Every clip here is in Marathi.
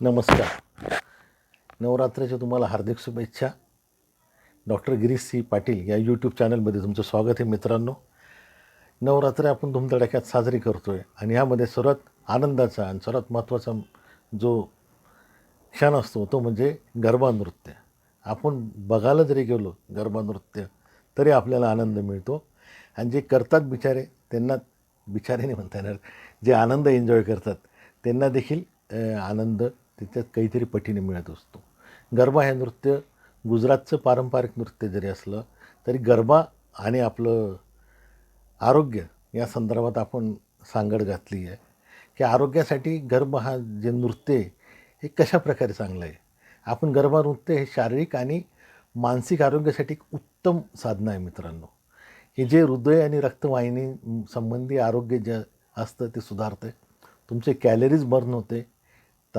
नमस्कार. नवरात्रीच्या तुम्हाला हार्दिक शुभेच्छा. डॉक्टर गिरीश सी पाटील या यूट्यूब चॅनलमध्ये तुमचं स्वागत आहे मित्रांनो. नवरात्र आपण धुमधडाक्यात साजरी करतो आहे आणि यामध्ये सर्वात आनंदाचा आणि सर्वात महत्त्वाचा जो क्षण असतो तो म्हणजे गरबा नृत्य. आपण बघायला जरी गेलो गरबा नृत्य तरी आपल्याला आनंद मिळतो. आणि जे करतात बिचारे त्यांना बिचारे नाही म्हणता येणार जे आनंद एन्जॉय करतात त्यांना देखील आनंद त्याच्यात काहीतरी पटीने मिळत असतो. गरबा हे नृत्य गुजरातचं पारंपरिक नृत्य जरी असलं तरी गरबा आणि आपलं आरोग्य या संदर्भात आपण सांगड घातली आहे. की आरोग्यासाठी गरबा हा जे नृत्य आहे हे कशा प्रकारे चांगलं आहे? आपण गरबा नृत्य हे शारीरिक आणि मानसिक आरोग्यासाठी एक उत्तम साधनं आहे मित्रांनो. हे जे हृदय आणि रक्तवाहिनी संबंधी आरोग्य जे असतं ते सुधारते तुमचे कॅलरीज बर्न होते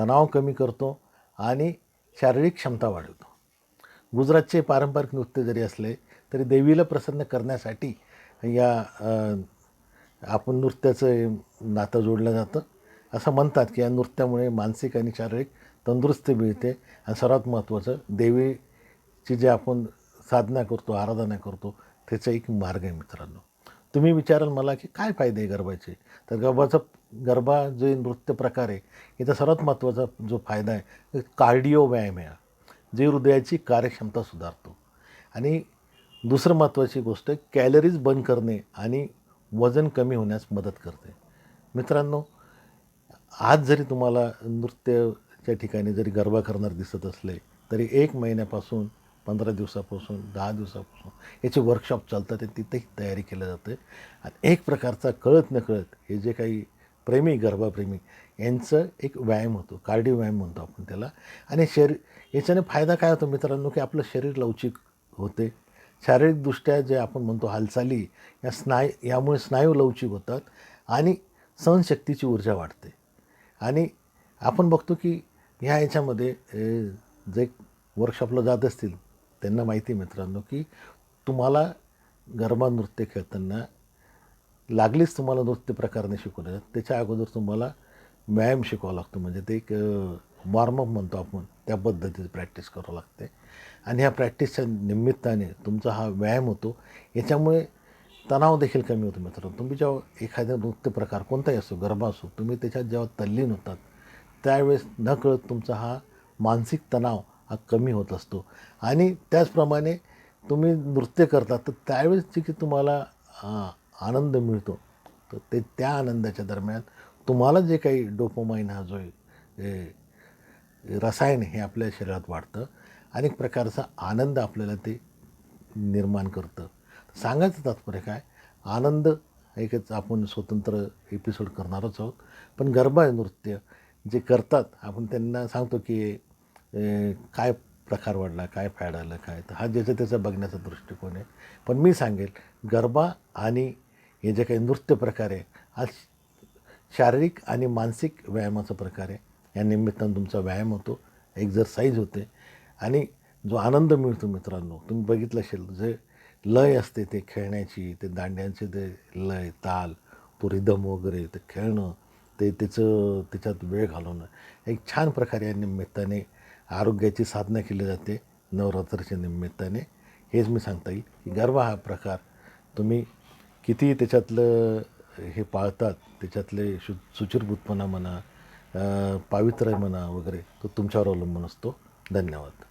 तणाव कमी करतो आणि शारीरिक क्षमता वाढवतो. गुजरातचे पारंपरिक नृत्य जरी असले तरी देवीला प्रसन्न करण्यासाठी या आपण नृत्याचं नातं जोडलं जातं. असं म्हणतात की या नृत्यामुळे मानसिक आणि शारीरिक तंदुरुस्ती मिळते आणि सर्वात महत्त्वाचं देवीची जे आपण साधना करतो आराधना करतो त्याचा एक मार्ग आहे मित्रांनो. तुम्ही विचाराल मला की काय फायदे आहे गरबाचे तर गरबाचा गरबा जे नृत्य प्रकार आहे याचा सर्वात महत्त्वाचा जो फायदा आहे कार्डिओ व्यायाम आहे जे हृदयाची कार्यक्षमता सुधारतो. आणि दुसरं महत्त्वाची गोष्ट कॅलरीज बंद करणे आणि वजन कमी होण्यास मदत करते. मित्रांनो आज जरी तुम्हाला नृत्याच्या ठिकाणी जरी गरबा करणार दिसत असले तरी एक महिन्यापासून पंधरा दिवसापासून दहा दिवसापासून. याचे वर्कशॉप चालतात आणि तिथेही तयारी केली जाते. आणि एक प्रकारचा कळत नकळत हे जे काही प्रेमी गर्भाप्रेमी यांचं एक व्यायाम होतो. कार्डिओ व्यायाम म्हणतो आपण त्याला. आणि शरीर याच्याने फायदा काय होतो मित्रांनो की आपलं शरीर लवचिक होते. शारीरिकदृष्ट्या जे आपण म्हणतो हालचाली या स्नायू यामुळे स्नायू लवचिक होतात आणि सहनशक्तीची ऊर्जा वाढते. आणि आपण बघतो की ह्या याच्यामध्ये जे वर्कशॉपला जात असतील त्यांना माहिती मित्रांनो की तुम्हाला गरबा नृत्य खेळताना लागलीच तुम्हाला नृत्य प्रकारने शिकवलं. त्याच्या अगोदर तुम्हाला व्यायाम शिकावा लागतो. म्हणजे ते एक वॉर्मअप म्हणतो आपण. त्या पद्धतीची प्रॅक्टिस करावं लागते. आणि ह्या प्रॅक्टिसच्या निमित्ताने तुमचा हा व्यायाम होतो. याच्यामुळे तणाव देखील कमी होतो मित्रांनो. तुम्ही जेव्हा एखादा नृत्य प्रकार कोणताही असो गरबा असो तुम्ही त्याच्यात जेव्हा तल्लीन होतात त्यावेळेस न कळत तुमचा हा मानसिक तणाव हा कमी होत असतो. आणि त्याचप्रमाणे तुम्ही नृत्य करता तर त्यावेळेस जे की तुम्हाला आनंद मिळतो. तर ते त्या आनंदाच्या दरम्यान तुम्हाला जे काही डोपोमाइन हा जो रसायन हे आपल्या शरीरात वाढतं अनेक प्रकारचा आनंद आपल्याला ते निर्माण करतं. सांगायचं तात्पर्य काय? आनंद एकच आपण स्वतंत्र एपिसोड करणारच आहोत. पण गरबा आहे नृत्य जे करतात आपण त्यांना सांगतो की काय प्रकार वाढला काय फॅड आलं काय? तर हा ज्याचं त्याचा बघण्याचा दृष्टिकोन आहे. पण मी सांगेल गरबा आणि हे जे काही नृत्य प्रकार आहे हा शारीरिक आणि मानसिक व्यायामाचा प्रकार आहे. या निमित्तानं तुमचा व्यायाम होतो एक्झरसाईज होते आणि जो आनंद मिळतो मित्रांनो तुम्ही बघितलं असेल जे लय असते ते खेळण्याची ते दांड्यांचे ते लय ताल तो रिदम वगैरे ते खेळणं ते त्याचं त्याच्यात वेळ घालवणं एक छान प्रकारे या निमित्ताने आरोग्याची साधना केली जाते नवरात्राच्या निमित्ताने. हेच मी सांगता येईल की गरबा हा प्रकार. तुम्ही किती त्याच्यातलं हे पाळतात त्याच्यातले शु सुचिरभूतपणा म्हणा पावित्र्य म्हणा वगैरे तो तुमच्यावर अवलंबून असतो. धन्यवाद.